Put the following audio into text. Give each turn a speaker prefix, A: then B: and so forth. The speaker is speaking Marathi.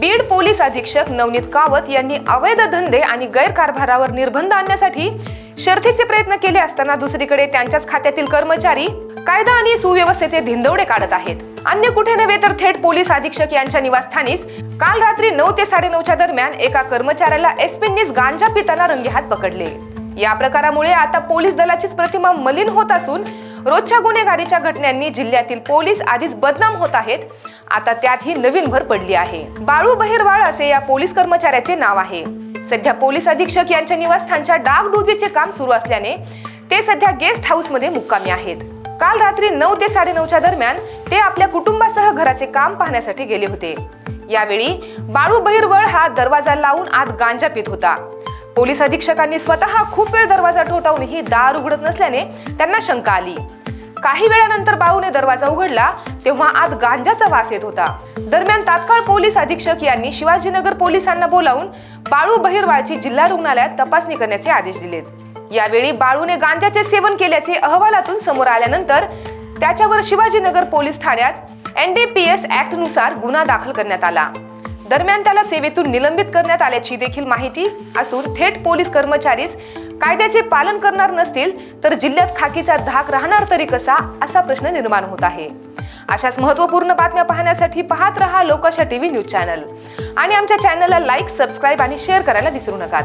A: बीड पोलीस अधीक्षक नवनीत कावत यांनी अवैध धंदे आणि गैरकारभारावर निर्बंध आणण्यासाठी शर्थीचे प्रयत्न केले असताना दुसरीकडे त्यांच्याच खात्यातील कर्मचारी कायदा आणि सुव्यवस्थेचे धिंदवडे काढत आहेत. अन्य कुठे नव्हे तर थेट पोलीस अधीक्षक यांच्या निवासस्थानीच काल रात्री नऊ ते साडेनऊच्या दरम्यान एका कर्मचाऱ्याला एसपींनीच गांजा पिताना रंगेहात पकडले. या प्रकारामुळे आता पोलीस दलाचीच प्रतिमा मलिन होत असून रोजच्या गुन्हेगारीच्या घटनांनी जिल्ह्यातील पोलीस आधीच बदनाम होत आहेत. आता त्यात ही नवीन भर पडली आहे. बाळू बहिरवाळ असे या पोलीस कर्मचाऱ्याचे नाव आहे. सध्या पोलीस अधीक्षक यांच्या निवासस्थानच्या डागडुजीचे काम सुरू असल्याने ते सध्या गेस्ट हाऊसमध्ये मुक्कामी आहेत. काल रात्री नऊ ते साडेनऊच्या दरम्यान ते आपल्या कुटुंबासह घराचे काम पाहण्यासाठी गेले होते. यावेळी बाळू बहिरवळ हा दरवाजा लावून आत गांजा पित होता. पोलीस अधीक्षकांनी स्वतः खूप वेळ दरवाजा ठोठावूनही दार उघडत नसल्याने त्यांना शंका आली. काही वेळानंतर बाळूने दरवाजा उघडला तेव्हा आत गांजाचा वास येत होता. दरम्यान तात्काळ पोलीस अधीक्षक यांनी शिवाजीनगर पोलिसांना बोलावून बाळू बहिरवाळची जिल्हा रुग्णालयात तपासणी करण्याचे आदेश दिलेत. यावेळी बाळूने गांजाचे सेवन केल्याचे अहवालातून समोर आल्यानंतर त्याच्यावर शिवाजीनगर पोलीस ठाण्यात एनडीपीएस ऍक्टनुसार गुन्हा दाखल करण्यात आला. दरम्यान त्याला सेवेतून निलंबित करण्यात आल्याची देखील माहिती असून थेट पोलीस कर्मचारीच कायद्याचे पालन करणार नसतील तर जिल्ह्यात खाकीचा धाक राहणार तरी कसा असा प्रश्न निर्माण होत आहे. अशाच महत्त्वपूर्ण बातम्या पाहण्यासाठी पाहत रहा लोकशा टीव्ही न्यूज चॅनल. आणि आमच्या चॅनलला लाईक सबस्क्राईब आणि शेअर करायला विसरू नका.